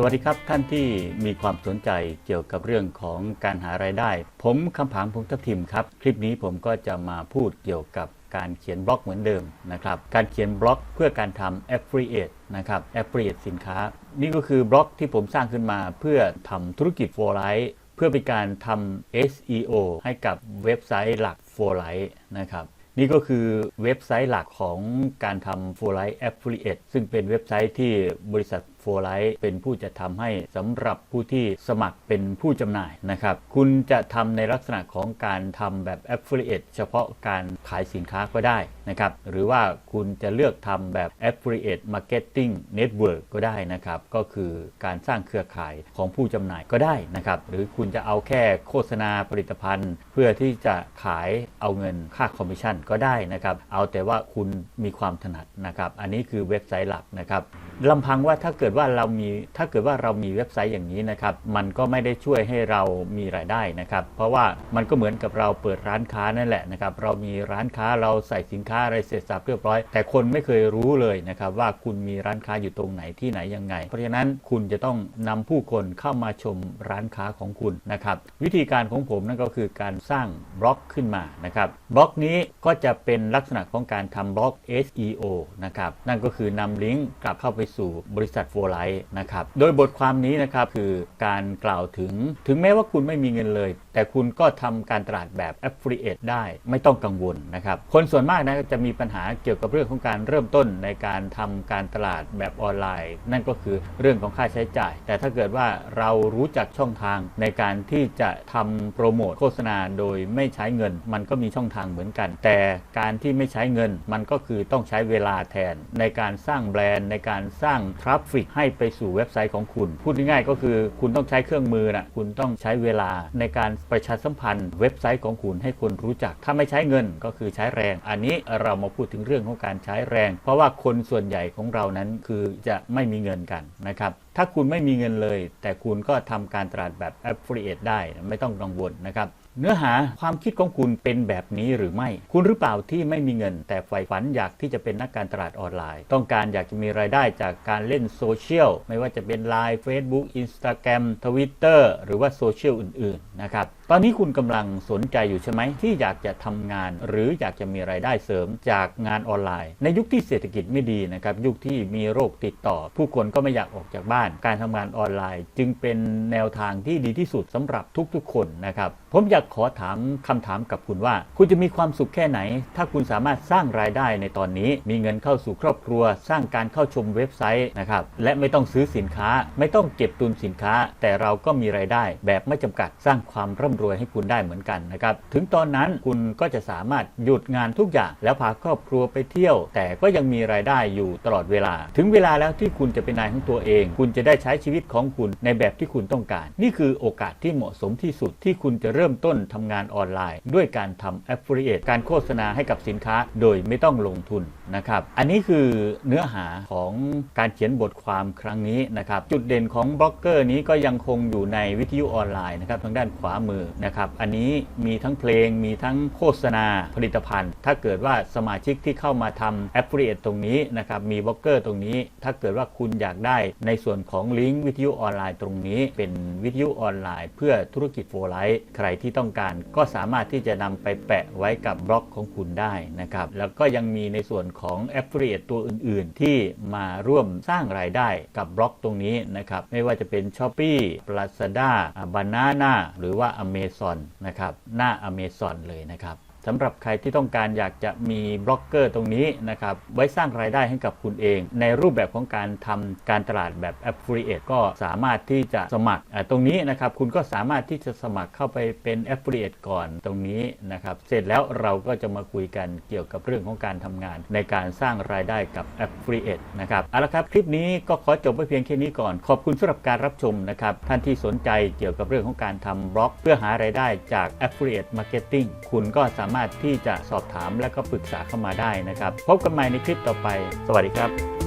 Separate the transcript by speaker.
Speaker 1: สวัสดีครับท่านที่มีความสนใจเกี่ยวกับเรื่องของการหารายได้ ผมคำผางพงษ์ทัพทิมครับ คลิปนี้ผมก็จะมาพูดเกี่ยวกับการเขียนบล็อกเหมือนเดิมนะครับ การเขียนบล็อกเพื่อการทำ affiliate นะครับ affiliate สินค้า นี่ก็คือบล็อกที่ผมสร้างขึ้นมาเพื่อทำธุรกิจ for life เพื่อเป็นการทำ SEO ให้กับเว็บไซต์หลัก for life นะครับนี่ก็คือเว็บไซต์หลักของการทำ For Life Affiliate ซึ่งเป็นเว็บไซต์ที่บริษัท For Life เป็นผู้จะทำให้สำหรับผู้ที่สมัครเป็นผู้จำหน่ายนะครับ คุณจะทำในลักษณะของการทำแบบ Affiliate เฉพาะการขายสินค้าก็ได้นะครับ หรือว่าคุณจะเลือกทำแบบ Affiliate Marketing Network ก็ได้นะครับ ก็คือการสร้างเครือข่ายของผู้จำหน่ายก็ได้นะครับ หรือคุณจะเอาแค่โฆษณาผลิตภัณฑ์ เพื่อที่จะขายเอาเงินค่าคอมมิชชั่นก็ได้นะครับ เอาแต่ว่าคุณมีความถนัดนะครับ อันนี้คือเว็บไซต์หลักนะครับลำพังว่าถ้าเกิดิดว่าเรามีถ้าเกิดว่าเรามีเว็บไซต์อย่างนี้นะครับ มันก็ไม่ได้ช่วยให้เรามีรายได้นะครับ เพราะว่ามันก็เหมือนกับเราเปิดร้านค้านั่นแหละนะครับ เรามีร้านค้าเราใส่สินค้าอะไรเสร็จสับเรียบร้อย แต่คนไม่เคยรู้เลยนะครับ ว่าคุณมีร้านค้าอยู่ตรงไหนที่ไหนยังไง เพราะฉะนั้นคุณจะต้องนำผู้คนเข้ามาชมร้านค้าของคุณนะครับ วิธีการของผมนั่นก็คือการสร้างบล็อกขึ้นมานะครับบล็อกนี้ก็จะเป็นลักษณะของการทำบล็อก SEO นะครับนั่นก็คือนำลิงก์กลับเข้าไปสู่บริษัทโฟไลท์นะครับ โดยบทความนี้นะครับคือการกล่าวถึง ถึงแม้ว่าคุณไม่มีเงินเลย แต่คุณก็ทำการตลาดแบบ Affiliate ได้ไม่ต้องกังวลนะครับ คนส่วนมากนะจะมีปัญหาเกี่ยวกับเรื่องของการเริ่มต้นในการทำการตลาดแบบออนไลน์ นั่นก็คือเรื่องของค่าใช้จ่าย แต่ถ้าเกิดว่าเรารู้จักช่องทางในการที่จะทำโปรโมทโฆษณาโดยไม่ใช้เงิน มันก็มีช่องทางเหมือนกัน แต่การที่ไม่ใช้เงินมันก็คือต้องใช้เวลาแทนในการสร้างแบรนด์ในการสร้างทราฟฟิกให้ไปสู่เว็บไซต์ของคุณ พูดง่ายๆก็คือคุณต้องใช้เครื่องมือนะคุณต้องใช้เวลาในการประชาสัมพันธ์เว็บไซต์ของคุณให้คนรู้จัก ถ้าไม่ใช้เงินก็คือใช้แรง อันนี้เรามาพูดถึงเรื่องของการใช้แรง เพราะว่าคนส่วนใหญ่ของเรานั้นคือจะไม่มีเงินกันนะครับถ้าคุณไม่มีเงินเลย แต่คุณก็ทำการตลาดแบบ Affiliate ได้ไม่ต้องกังวลนะครับ เนื้อหาความคิดของคุณเป็นแบบนี้หรือไม่ คุณหรือเปล่าที่ไม่มีเงิน แต่ใฝ่ฝันอยากที่จะเป็นนักการตลาดออนไลน์ ต้องการอยากจะมีรายได้จากการเล่นโซเชียล ไม่ว่าจะเป็น Line Facebook Instagram Twitter หรือว่าโซเชียลอื่น ๆ นะครับ ตอนนี้คุณกำลังสนใจอยู่ใช่ไหม ที่อยากจะทำงาน หรืออยากจะมีรายได้เสริมจากงานออนไลน์ ในยุคที่เศรษฐกิจไม่ดีนะครับยุคที่มีโรคติดต่อ ผู้คนก็ไม่อยากออกจากบ้าน การทำงานออนไลน์ จึงเป็นแนวทางที่ดีที่สุดสำหรับทุกๆ คนนะครับผมอยากขอถามคำถามกับคุณว่า คุณจะมีความสุขแค่ไหน ถ้าคุณสามารถสร้างรายได้ในตอนนี้ มีเงินเข้าสู่ครอบครัว สร้างการเข้าชมเว็บไซต์นะครับ และไม่ต้องซื้อสินค้า ไม่ต้องเก็บตุนสินค้า แต่เราก็มีรายได้ แบบไม่จำกัดสร้างความร่ำรวยให้คุณได้เหมือนกันนะครับ ถึงตอนนั้นคุณก็จะสามารถหยุดงานทุกอย่าง แล้วพาครอบครัวไปเที่ยว แต่ก็ยังมีรายได้อยู่ตลอดเวลา ถึงเวลาแล้วที่คุณจะเป็นนายของตัวเอง คุณจะได้ใช้ชีวิตของคุณในแบบที่คุณต้องการ นี่คือโอกาสที่เหมาะสมที่สุดที่คุณจะเริ่มต้นทำงานออนไลน์ ด้วยการทำ affiliate การโฆษณาให้กับสินค้าโดยไม่ต้องลงทุนนะครับ อันนี้คือเนื้อหาของการเขียนบทความครั้งนี้นะครับ จุดเด่นของบล็อกเกอร์นี้ก็ยังคงอยู่ในวิทยุออนไลน์นะครับทางด้านขวามือนะครับอันนี้มีทั้งเพลงมีทั้งโฆษณาผลิตภัณฑ์ ถ้าเกิดว่าสมาชิกที่เข้ามาทำ affiliate ตรงนี้นะครับมีบล็อกเกอร์ตรงนี้ ถ้าเกิดว่าคุณอยากได้ในส่วนของลิงก์วิทยุออนไลน์ตรงนี้ เป็นวิทยุออนไลน์ เพื่อธุรกิจโฟไลท์ใครที่ต้องการ ก็สามารถที่จะนำไปแปะไว้กับบล็อกของคุณได้นะครับ แล้วก็ยังมีในส่วนของ affiliate ตัวอื่น ๆ ที่มาร่วมสร้างรายได้กับบล็อกตรงนี้นะครับ ไม่ว่าจะเป็น s h อ p e e Lazada Banana หรือว่า Amazon นะครับ หน้า Amazon เลยนะครับ สำหรับใครที่ต้องการอยากจะมีบล็อกเกอร์ตรงนี้นะครับไว้สร้างรายได้ให้กับคุณเอง ในรูปแบบของการทำการตลาดแบบ Affiliate ก็สามารถที่จะสมัครตรงนี้นะครับคุณก็สามารถที่จะสมัครเข้าไปเป็น Affiliate ก่อนตรงนี้นะครับเสร็จแล้วเราก็จะมาคุยกันเกี่ยวกับเรื่องของการทำงาน ในการสร้างรายได้กับ Affiliate นะครับเอาละครับคลิปนี้ก็ขอจบไว้เพียงแค่นี้ก่อน ขอบคุณสำหรับการรับชมนะครับท่านที่สนใจเกี่ยวกับเรื่องของการทำบล็อก เพื่อหารายได้จาก Affiliate Marketing คุณก็สามามารถที่จะสอบถามและก็ปรึกษาเข้ามาได้นะครับ พบกันใหม่ในคลิปต่อไป สวัสดีครับ